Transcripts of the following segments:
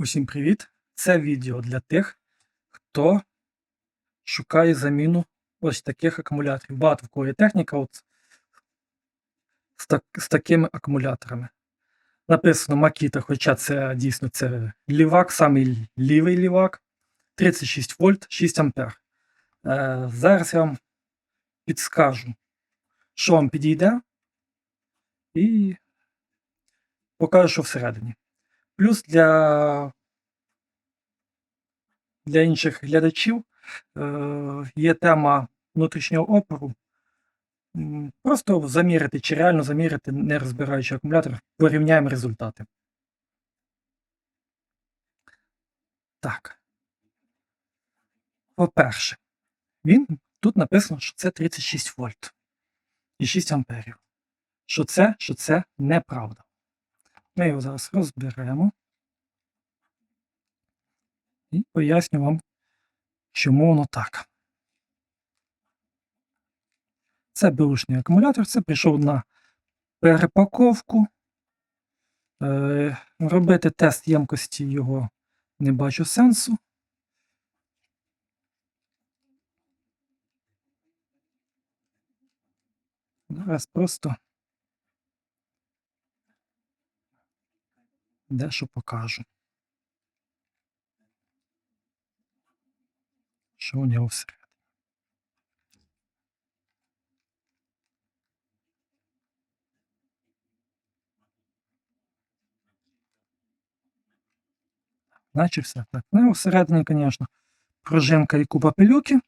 Усім привіт! Це відео для тих, хто шукає заміну ось таких акумуляторів. Багато в кого є техніка от з, так, з такими акумуляторами. Написано Makita, хоча це дійсно це лівак, самий лівий лівак. 36 вольт, 6 ампер. Е, зараз я вам підскажу, що вам підійде, і покажу, що всередині. Плюс для для інших глядачів е, є тема внутрішнього опору. Просто замірити, чи реально замірити, не розбираючи акумулятор, порівняємо результати. Так. По-перше, він тут написано, що це 36 вольт і 6 амперів. Що це, що це неправда. Ми його зараз розберемо і поясню вам, чому воно так. Це беушний акумулятор, це прийшов на перепаковку. Е, робити тест ємкості його не бачу сенсу. Зараз просто дещо покажу. Що у нього всередині. Наче все так. Ну, всередині, звісно, пружинка і купа пилюки.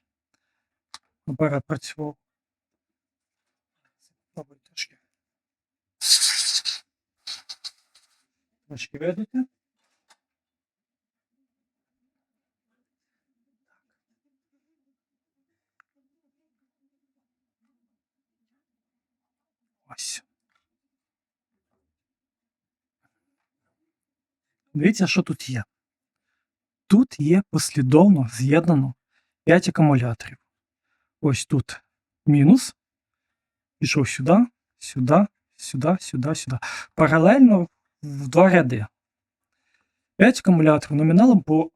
Апарат Трошки видите. Ось. Дивіться, що тут є. Тут є послідовно з'єднано 5 акумуляторів. Ось тут мінус. Пішов сюди, сюди, сюди, сюди, сюди. Паралельно в два ряди. 5 акумуляторів номіналом по,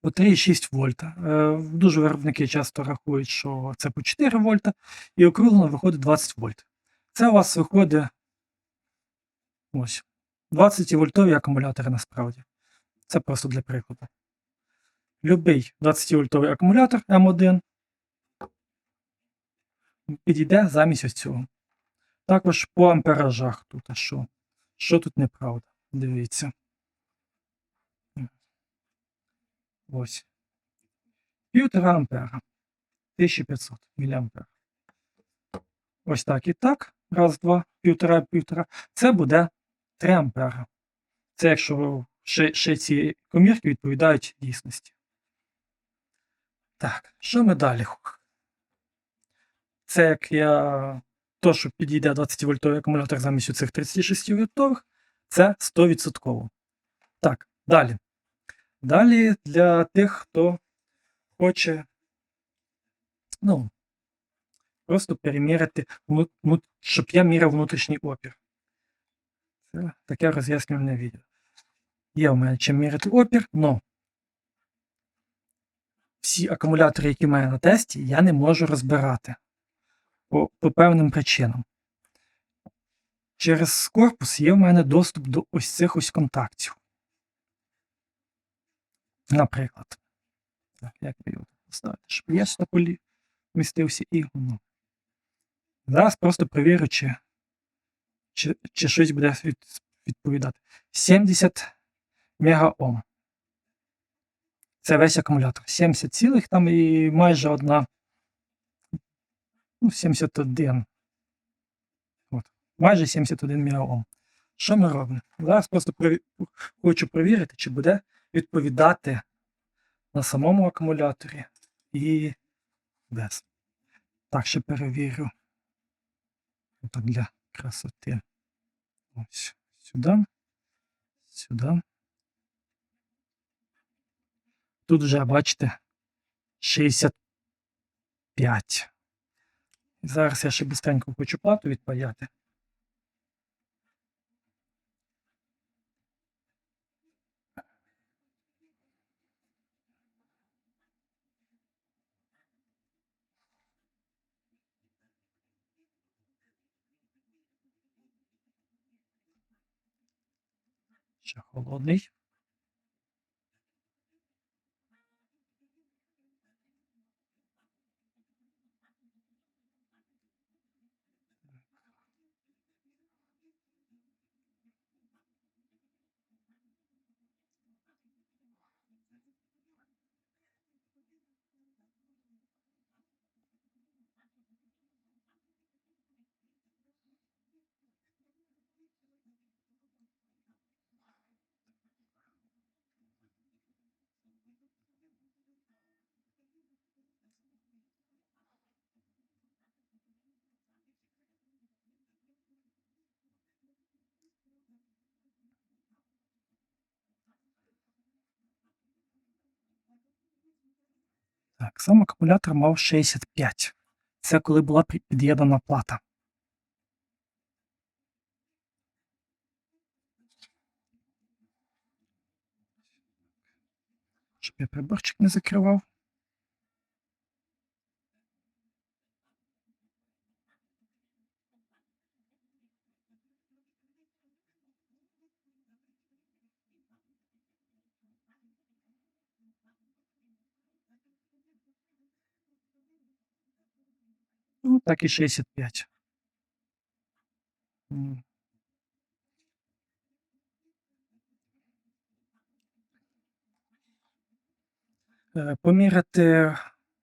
по 3,6 вольта. Е, дуже виробники часто рахують, що це по 4 вольта, і округлено виходить 20 вольт. Це у вас виходить ось 20 вольтові акумулятори насправді. Це просто для прикладу. Любий 20 вольтовий акумулятор М1 підійде замість ось цього. Також по амперажах тут. А що? Що тут неправда? Дивіться. Ось. Півтора ампера. 1500 мА. Ось так і так. Раз, два, півтора, півтора. Це буде 3 ампера. Це якщо ще, ще ці комірки відповідають дійсності. Так, що ми далі? Це як я. То, що підійде 20 вольтовий акумулятор замість цих 36 вольтових, це 100%. Так, далі. Далі для тих, хто хоче ну, просто перемірити, щоб я міряв внутрішній опір. Це таке роз'яснювальне відео. Є у мене чим міряти опір, але всі акумулятори, які мене на тесті, я не можу розбирати по, по певним причинам. Через корпус є в мене доступ до ось цих ось контактів. Наприклад. Так, як би його поставити, щоб я сюди полі вмістився і воно. Зараз просто перевірю, чи, чи, чи щось буде від, відповідати. 70 мегаом. Це весь акумулятор. 70 цілих там і майже одна. Ну, 71. От. Майже 71 мегаом. Що ми робимо? Зараз просто прові- хочу перевірити, чи буде відповідати на самому акумуляторі і без. Так, ще перевірю. Так для красоти. Ось сюди. Сюди. Тут вже, бачите, 65. Зараз я ще бістенько хочу плату відпаяти. Ще холодний. Так, сам акумулятор мав 65. Це коли була під'єднана плата. Щоб я приборчик не закривав. Ну, так і 65. Е, Поміряти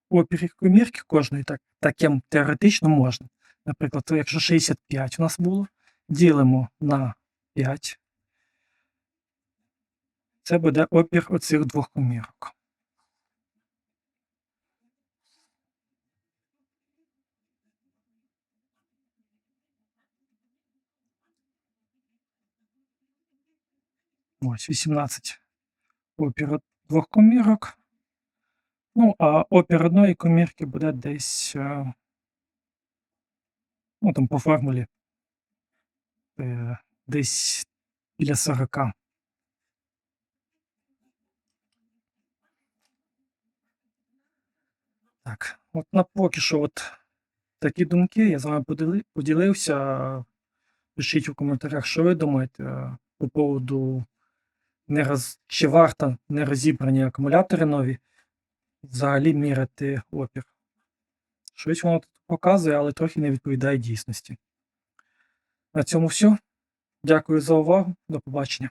опір комірки кожної, так, таким теоретично можна. Наприклад, якщо 65 у нас було, ділимо на 5. Це буде опір оцих двох комірок. Ось 18 опір двох комірок. Ну, а опір одної комірки буде десь. е, Ну, там по формулі. е, Десь біля 40. Так, от на поки що от такі думки. Я з вами поділи- поділився. Пишіть у коментарях, що ви думаєте е, по поводу нероз... чи варто нерозібрані акумулятори нові взагалі міряти опір. Щось воно тут показує, але трохи не відповідає дійсності. На цьому все. Дякую за увагу. До побачення.